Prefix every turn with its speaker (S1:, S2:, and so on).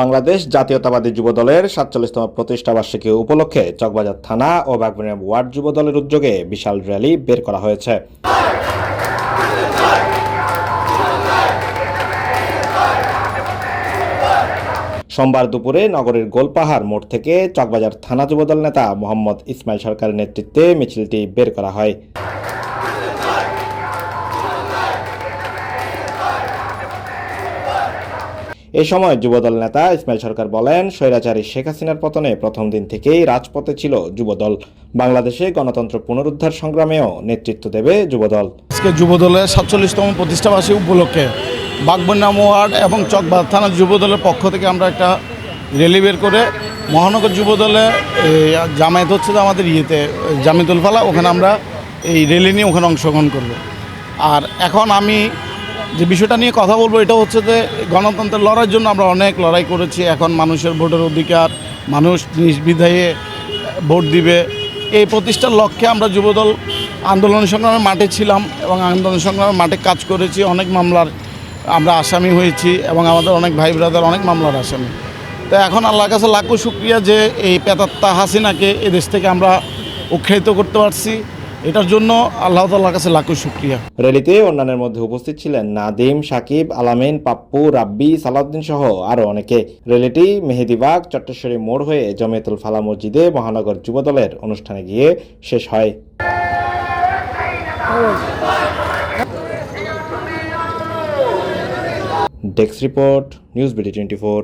S1: বাংলাদেশ জাতীয়তাবাদী যুব দলের সাতচল্লিশতম প্রতিষ্ঠা বার্ষিকী উপলক্ষে চকবাজার থানা ও বাগবানিয়া ওয়ার্ড যুব দলের উদ্যোগে বিশাল র্যালি বের করা হয়েছে। সোমবার দুপুরে নগরীর গোলপাহাড় মোড় থেকে চকবাজার থানা যুবদল নেতা মোহাম্মদ ইসমাইল সরকারের নেতৃত্বে মিছিলটি বের করা হয়। এ সময় যুবদল নেতা ইসমাইল সরকার বলেন, স্বৈরাচারী শেখ হাসিনার পতনে প্রথম দিন থেকেই রাজপথে ছিল যুবদল। বাংলাদেশে গণতন্ত্র পুনরুদ্ধার সংগ্রামেও নেতৃত্ব দেবে যুবদল।
S2: আজকে যুবদলের সাতচল্লিশতম প্রতিষ্ঠাবাসী উপলক্ষে বাগবন্যা ওয়ার্ড এবং চকবাদ থানা যুবদলের পক্ষ থেকে আমরা একটা র্যালি বের করে মহানগর যুবদলে জামায়াত হচ্ছে আমাদের ইয়েতে, জামিতুল ফালা ওখানে আমরা এই র্যালি নিয়ে ওখানে অংশগ্রহণ করব। আর এখন আমি যে বিষয়টা নিয়ে কথা বলব, এটা হচ্ছে যে গণতন্ত্রের লড়াইয়ের জন্য আমরা অনেক লড়াই করেছি। এখন মানুষের ভোটের অধিকার, মানুষ নির্বিধায়ে ভোট দিবে। এই প্রতিষ্ঠার লক্ষ্যে আমরা যুবদল আন্দোলন সংগ্রামের মাঠে ছিলাম এবং আন্দোলন সংগ্রামের মাঠে কাজ করেছি। অনেক মামলার আমরা আসামি হয়েছি এবং আমাদের অনেক ভাই ব্রাদার, অনেক মামলার আসামি। তো এখন আল্লাহর কাছে লাখো শুক্রিয়া যে এই পেতাত্তা হাসিনাকে এদেশ থেকে আমরা উৎসাহিত করতে পারছি। এটার জন্য আল্লাহ তাল্লাহর কাছে লাখো শুক্রিয়া।
S1: র্যালিতে অন্যান্যের মধ্যে উপস্থিত ছিলেন নাদিম, সাকিব, আলামিন, পাপ্পু, রাব্বি, সালাউদ্দিন সহ আরও অনেকে। র্যালিটি মেহেদিবাগ চট্টেশ্বরী মোড় হয়ে জমিয়তুল ফালা মসজিদে মহানগর যুবদলের অনুষ্ঠানে গিয়ে শেষ হয়। Desk report, news BD twenty four.